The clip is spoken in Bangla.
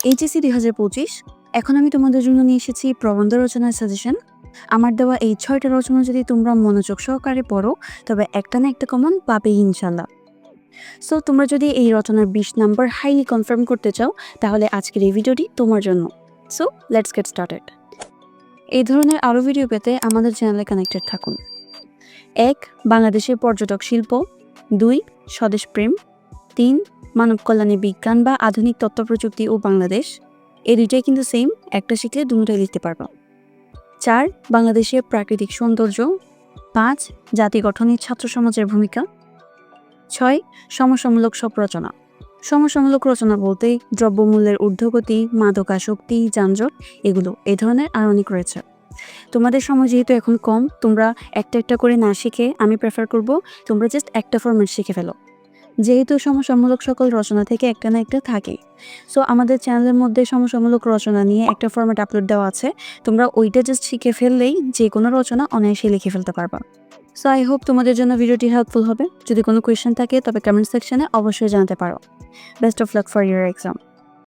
এইচএসি দুই হাজার পঁচিশ, এখন আমি তোমাদের জন্য নিয়ে এসেছি প্রবন্ধ রচনার সাজেশন আমার দেওয়া এই ছয়টা রচনা যদি তোমরা মনোযোগ সহকারে পড়ো, তবে একটা না একটা কমন পাবে ইনশাল্লাহ সো তোমরা যদি এই রচনার বিশ নাম্বার হাইলি কনফার্ম করতে চাও, তাহলে আজকের এই ভিডিওটি তোমার জন্য। সো লেটস গেট স্টার্টেড এই ধরনের আরও ভিডিও পেতে আমাদের চ্যানেলে কানেক্টেড থাকুন। এক, বাংলাদেশের পর্যটক শিল্প। দুই, স্বদেশ প্রেম। তিন, মানব কল্যাণে বিজ্ঞান বা আধুনিক তথ্য প্রযুক্তি ও বাংলাদেশ। এই দুইটাই কিন্তু সেম একটা শিখলে দুটোই লিখতে পারব। চার, বাংলাদেশের প্রাকৃতিক সৌন্দর্য। পাঁচ, জাতি গঠনে ছাত্র সমাজের ভূমিকা। ছয় সমসামূলক সব রচনা। সমসামূলক রচনা বলতে দ্রব্যমূল্যের ঊর্ধ্বগতি, মাদকাসক্তি, যানজট, এগুলো, এ ধরনের আর অনেক রয়েছে। তোমাদের সময় যেহেতু এখন কম, তোমরা একটা একটা করে না শিখে আমি প্রেফার করব তোমরা জাস্ট একটা ফরম্যাট শিখে ফেলো। যেহেতু সমসামূলক সকল রচনা থেকে একটা না একটা থাকে। সো আমাদের চ্যানেলের মধ্যে সমসামূলক রচনা নিয়ে একটা ফর্ম্যাট আপলোড দেওয়া আছে। তোমরা ওইটা জাস্ট শিখে ফেললেই যে কোনো রচনা অনায়াসে লিখে ফেলতে পারবা। সো আই হোপ তোমাদের জন্য ভিডিওটি হেল্পফুল হবে। যদি কোনো কোয়েশ্চেন থাকে, তবে কমেন্ট সেকশনে অবশ্যই জানাতে পারো। Best of luck for year exam